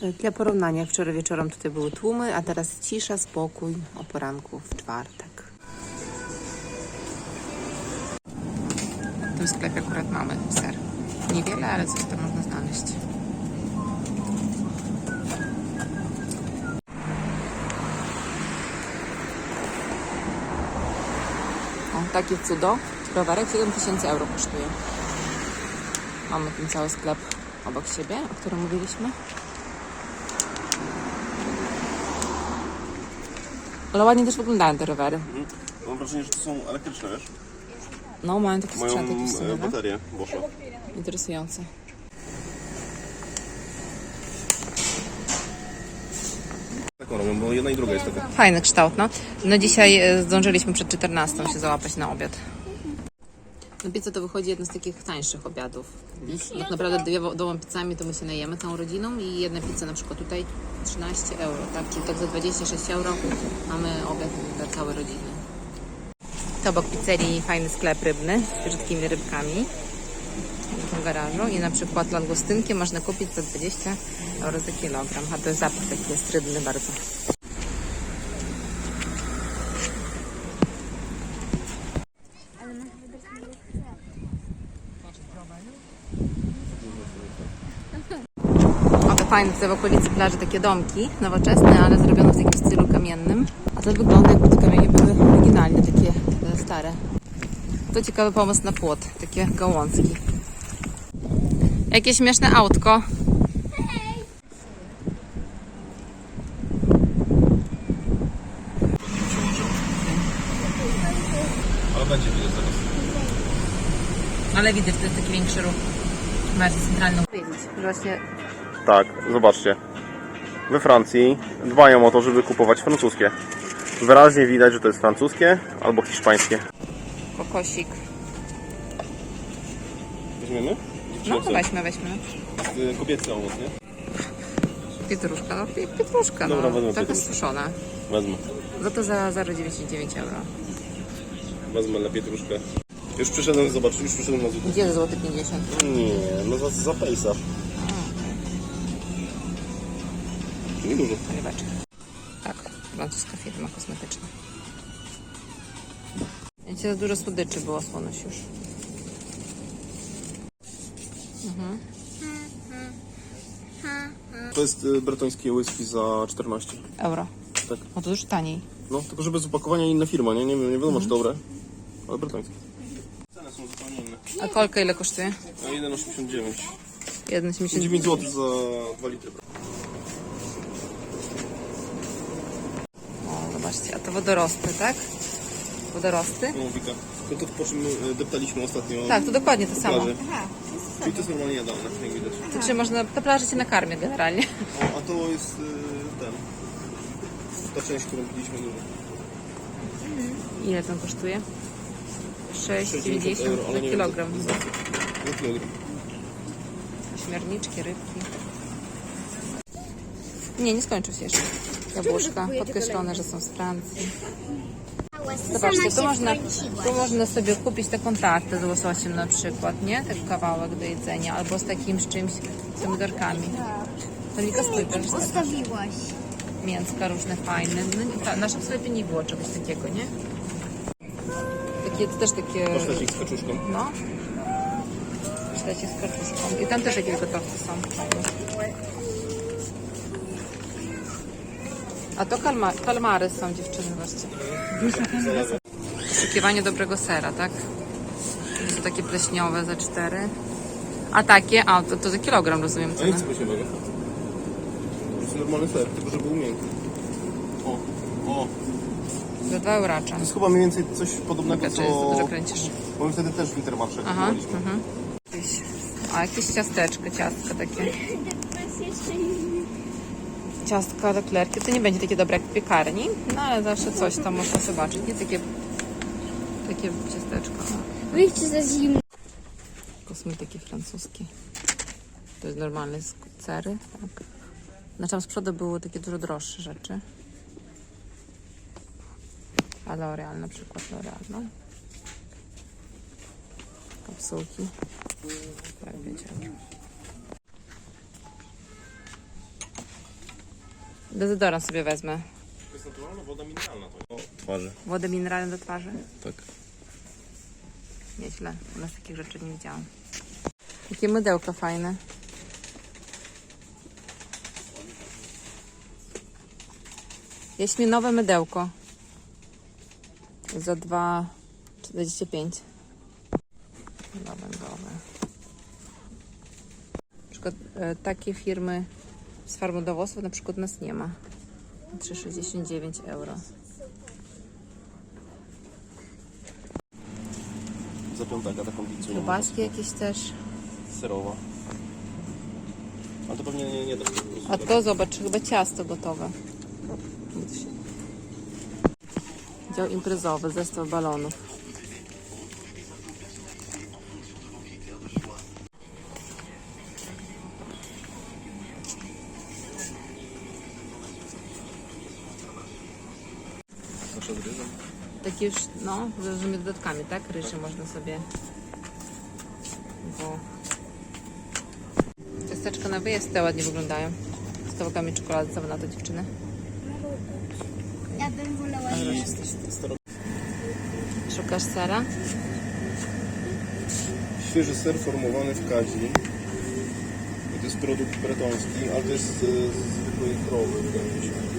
Dla porównania, wczoraj wieczorem tutaj były tłumy, a teraz cisza, spokój o poranku w czwartek. W tym sklepie akurat mamy ser. Niewiele, ale coś tam można znaleźć. O, takie cudo. Rowerek 7000 euro kosztuje. Mamy ten cały sklep obok siebie, o którym mówiliśmy. Ale ładnie też wyglądają te rowery. Mam wrażenie, że to są elektryczne, wiesz? No, mają taki Mają sprzęt jakiś e, sobie, no? baterię Boscha. Interesujące. Taką robią, bo jedna i druga jest taka. Fajny kształt, no. No dzisiaj e, zdążyliśmy przed 14 się załapać na obiad. No pizza to wychodzi jeden z takich tańszych obiadów. Tak naprawdę dwie domą pizzami to my się najemy całą rodziną i jedna pizza na przykład tutaj 13 euro, tak? Czyli tak za 26 euro mamy obiad dla całej rodziny. To obok pizzerii fajny sklep rybny z świeżytkimi rybkami w tym garażu i na przykład langostynki można kupić za 20 euro za kilogram, a to jest zapach taki jest rybny bardzo. Fajne tutaj w okolicy plaży takie domki nowoczesne, ale zrobione w takim stylu kamiennym. A to wygląda jakby te kamienie były oryginalne, takie e, stare. To ciekawy pomysł na płot, takie gałązki. Jakie śmieszne autko. Ale będzie widać zaraz. Ale widać, to jest taki większy ruch. Bardziej centralny. Że właśnie Tak, zobaczcie. We Francji dbają o to, żeby kupować francuskie. Wyraźnie widać, że to jest francuskie albo hiszpańskie. kokosik. Weźmiemy? No to weźmy, weźmy. Kobiecy owoc, nie? Pietruszka, no pi- pietruszka, Dobra, no. wezmę pietruszkę. suszona. Wezmę. Za to za 0,99 euro. Wezmę lepiej troszkę. Już przyszedłem, zobacz, już przyszedłem na zupę. Gdzie złoty 50? Nie, no za, za pejsa. Czyli dużo. Rybeczek. Tak, francuska firma kosmetyczna. Wiecie, za dużo słodyczy było słoność już. To jest y, bretońskie whisky za 14. Euro. Tak. No to już taniej. No, tylko że bez opakowania inna firma, nie? Nie wiem, nie wiadomo czy dobre, ale bretońskie. Ceny są zupełnie inne. A kolka ile kosztuje? A 1,89. 1,70. 9 zł za 2 litry. O, zobaczcie, a to wodorosty, tak? Wodorosty? No, Wika. To, to po czym y, deptaliśmy ostatnio Tak, to dokładnie to samo. plaży. Czyli to jest normalnie jadalne, jak widać. To czy można, ta plaża cię nakarmia generalnie. O, a to jest y, ten. Ta część, którą widzieliśmy dużo. Ile to kosztuje? 60 6,90 euro, za wiem, kilogram. Za kilogram. Śmierniczki, rybki. Nie, nie skończył się jeszcze. Jabłuszka, podkreślone, że są z Francji. Zobaczcie, tu można, tu można sobie kupić taką tartę z łososiem na przykład, nie? Taki kawałek do jedzenia, albo z takim z czymś, z pomidorkami. To nie kosztuje też tak. Ustawiłaś. Mięska różne fajne. No, nie- w naszym sklepie nie było czegoś takiego, nie? Takie, to też takie... Pasztecik z kaczuszką. No. Śledzi z kaczuszką. I tam też jakieś gotowce są. A to kalma, kalmary są dziewczyny właśnie. Poszukiwanie dobrego sera, tak? To takie pleśniowe za cztery. A takie, a to, to za kilogram rozumiem A nic cenę. posiemnego. To jest normalny ser, tylko że był miękki. O, o. Za dwa euracze. To jest chyba mniej więcej coś podobnego, Czy jest za dużo co... kręcisz? Bo my wtedy też w Intermarché Aha, kupowaliśmy. mhm. Jakieś, a jakieś ciasteczko, ciastka takie. Ciastka do klerki. To nie będzie takie dobre jak w piekarni, no ale zawsze coś tam można zobaczyć. Nie takie, takie ciasteczko. no. Wyjście za zimno. Kosmetyki francuskie. To jest normalne z cery, tak. Znaczy tam z przodu były takie dużo droższe rzeczy. A L'Oreal na przykład, L'Oreal, no. Kapsułki. Tak, wiecie. Dezodorant sobie wezmę. To jest naturalna woda mineralna. To o twarzy. Wodę mineralną do twarzy? Tak. Nieźle. U nas takich rzeczy nie widziałam. Jakie mydełko fajne. Jaśminowe mydełko. Za 2,45. Lawendowe. Na przykład e, takie firmy z farmą do włosów na przykład nas nie ma. 3,69 euro. Za piątaka taką pizzę. Kiełbaski jakieś też. Serowa. Ale to pewnie nie, nie da się. A to zobacz, chyba ciasto gotowe. Dział imprezowy, zestaw balonów. Takie już, no, z różnymi dodatkami, tak? Ryże można sobie. Bo... Ciasteczka na wyjazd te ładnie wyglądają. Z kawałkami czekolady, co na to dziewczyny? Ja bym wolała. Szukasz sera? Świeży ser formowany w kadzi. To jest produkt bretoński, ale to jest z zwykłej krowy. wydaje mi się.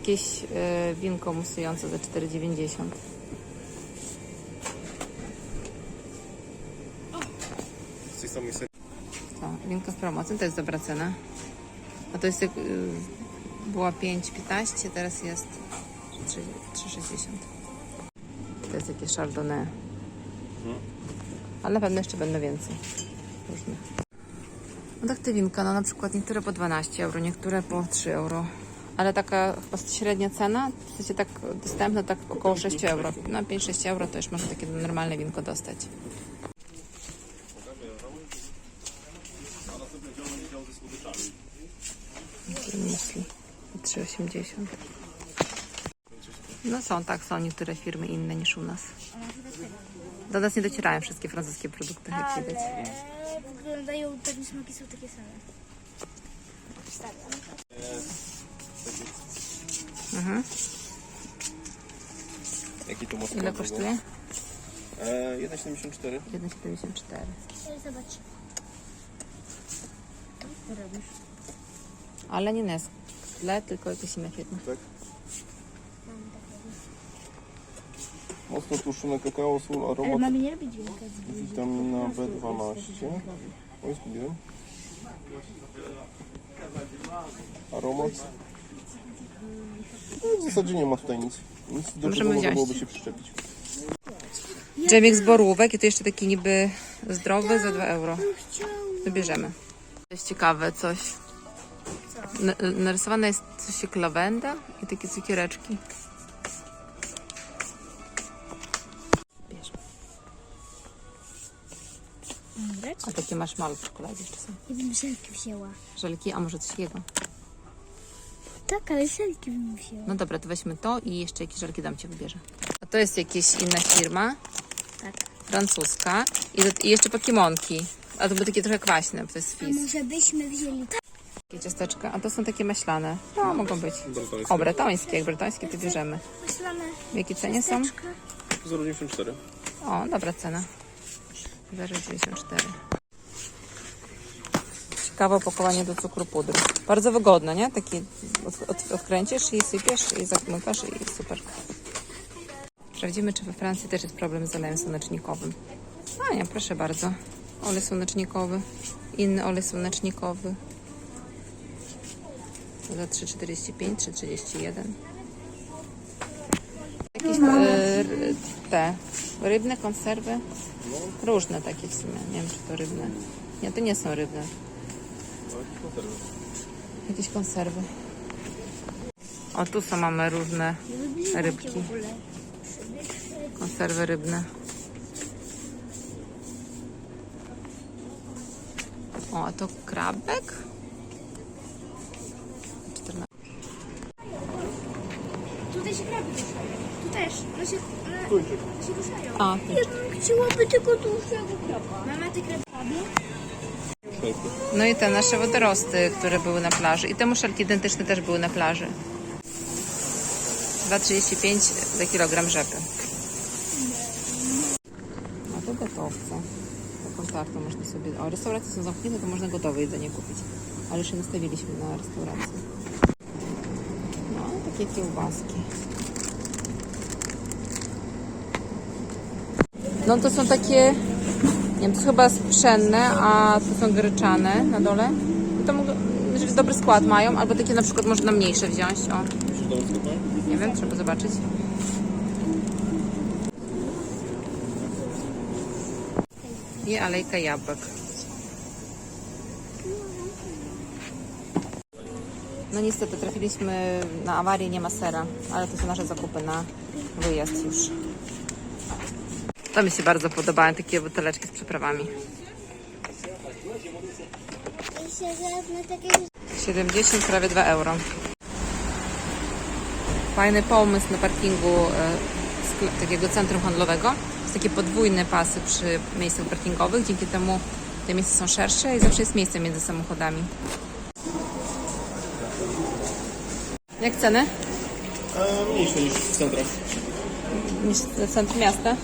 Jakieś y, winko musujące za 4,90. Z. Co? Winko w promocji to jest dobra cena. A to jest jak, y, była 5,15, teraz jest 3 3,60. To jest jakieś chardonnay. Ale na pewno jeszcze będą więcej różnych. No tak te winka, no na przykład niektóre po 12 euro, niektóre po 3 euro. Ale taka chyba średnia cena, w sensie tak dostępna, tak około 6 euro. No 5-6 euro to już można takie normalne winko dostać. Myśli. 3,80. No są, tak, są niektóre firmy inne niż u nas. Do nas nie docierają wszystkie francuskie produkty, jak widać. Ale wyglądają, pewnie smaki są takie same. Stare. Mhm. Jaki to ma skład Ile kosztuje? E, 1,74. 1,74. Zobacz. Co robisz? Ale nie Nestle, tylko jakieś inne firmy. Tak? Mocno tłuszczone kakao, sól, Ale aromat, mamy nie robić dźwięka z witamina B12. Oj, zgubiłem. Aromat. No, w zasadzie nie ma tutaj nic. Nic do Możemy czego można wziąć. byłoby się przyczepić. Dżemik z borówek i to jeszcze taki niby zdrowy za 2 euro. Wybierzemy. To jest ciekawe coś. Na- Narysowane jest coś jak lawenda i takie cukiereczki. Bierz. A takie marshmallow w czekoladzie jeszcze są. Ja bym żelki wzięła. Żelki, a może coś takiego. Tak, ale żelki bym wzięła. No dobra, to weźmy to i jeszcze jakieś żelki dam Ci wybierze. A to jest jakaś inna firma, Tak. francuska i, do, i jeszcze pokimonki. A to były takie trochę kwaśne, bo to jest A fizz. może byśmy wzięli tak? Takie ciasteczka, a to są takie maślane. No, mogą być. Bretońskie. O, bretońskie, jak bretońskie to bierzemy. Myślamy. W jakiej cenie są? 0,94. O, dobra cena. 0,94. Ciekawe opakowanie do cukru pudru. Bardzo wygodne, nie? Taki od, od, odkręcisz i sypiesz i zamykasz i super. Sprawdzimy, czy we Francji też jest problem z olejem słonecznikowym. A nie, proszę bardzo. Olej słonecznikowy. Inny olej słonecznikowy. Za 3,45, 3,31. Jakieś e, r- te rybne konserwy. Różne takie w sumie. Nie wiem, czy to rybne. Nie, to nie są rybne. Jakieś konserwy. O, tu są mamy różne rybki. Konserwy rybne. O, a to krabek? 14. Tutaj się kraby ruszają. Tu też. One się, one, one się ruszają. A, Ja bym chciałaby tylko dłuższego kraba. Mama, ty kraby? No i te nasze wodorosty, które były na plaży. I te muszelki identyczne też były na plaży. 2,35 za kilogram rzepy. A to gotowce. Taką tartą można sobie... O, restauracje są zamknięte, to można gotowe jedzenie kupić. Ale już się nastawiliśmy na restaurację. No, takie kiełbaski. No to są takie... Nie wiem, to chyba jest pszenne, a to są gryczane na dole. I to mogą, jeżeli dobry skład mają, albo takie na przykład można mniejsze wziąć. O, nie wiem, trzeba zobaczyć. I alejka jabłek. No niestety trafiliśmy na awarię, nie ma sera, ale to są nasze zakupy na wyjazd już. To mi się bardzo podobają takie buteleczki z przyprawami. I się wezmę takie 70, prawie 2 euro. Fajny pomysł na parkingu e, skle- takiego centrum handlowego. Są takie podwójne pasy przy miejscach parkingowych, dzięki temu te miejsca są szersze i zawsze jest miejsce między samochodami. Jak ceny? E, mniejsze niż w centrach. Niż w centrum miasta?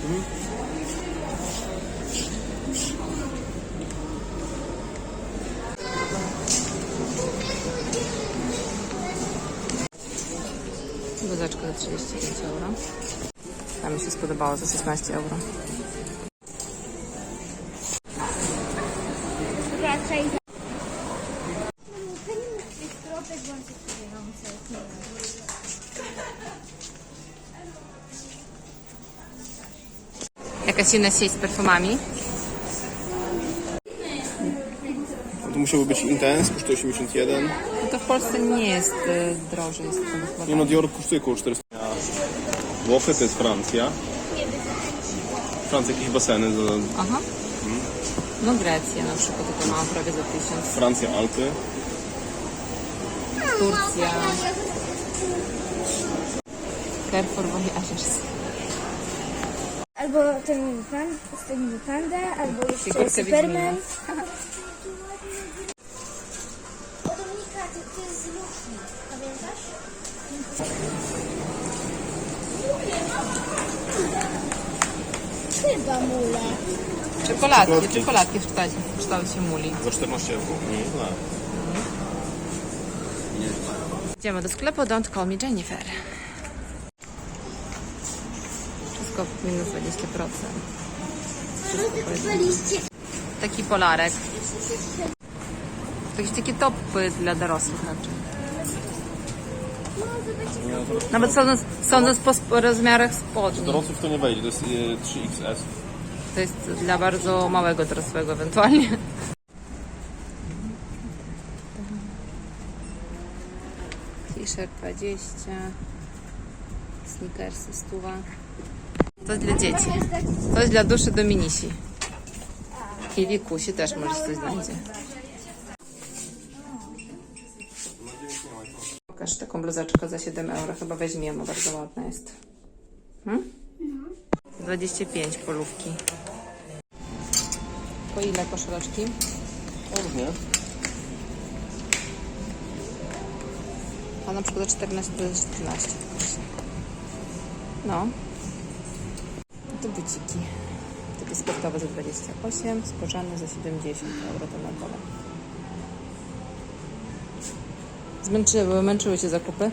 Wózeczka za 35 euro. Ta mi się spodobało za 16 euro. raczej. Jakaś inna sieć z perfumami. Musiałby być Intense, kosztuje 81. No to w Polsce nie jest y, drożej. Jest to chyba Nie no, Dior kosztuje około 400. Włochy to jest Francja. Francja jakieś baseny, za Aha. No Grecja na przykład, tylko ma prawie za 1000. Francja Alpy. Turcja. Carrefour Voyagers. Albo ten pan, z tym panda, albo jeszcze Figurkę Superman. Chyba mule. Czekoladki, Czekoladki. czekoladki w kształcie, w kształcie muli. Za 14 euro. Nie, źle. Idziemy do sklepu Don't Call Me Jennifer. Wszystko minus 20%. Byliście. Taki polarek. To jakieś takie topy dla dorosłych raczej. Nawet sądząc, sądząc po sp- rozmiarach spodni. Dorosłych to nie wejdzie, to jest e, 3XS. To jest dla bardzo małego dorosłego ewentualnie. T-shirt 20, sneakersy 100. To jest dla dzieci. To jest dla duszy Dominisi. I Wikusi też może coś znajdzie. Pokaż taką bluzeczkę za 7 euro. Chyba weźmiemy, bardzo ładna jest. Hmm? 25 polówki. Po ile koszuleczki? Różnie. A na przykład za 14 to jest 14. No. I to buciki. Takie sportowe za 28, skórzane za 70 euro to na dole. Zmęczyły, męczyły Cię zakupy?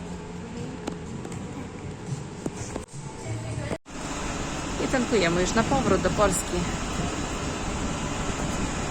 I tankujemy już na powrót do Polski.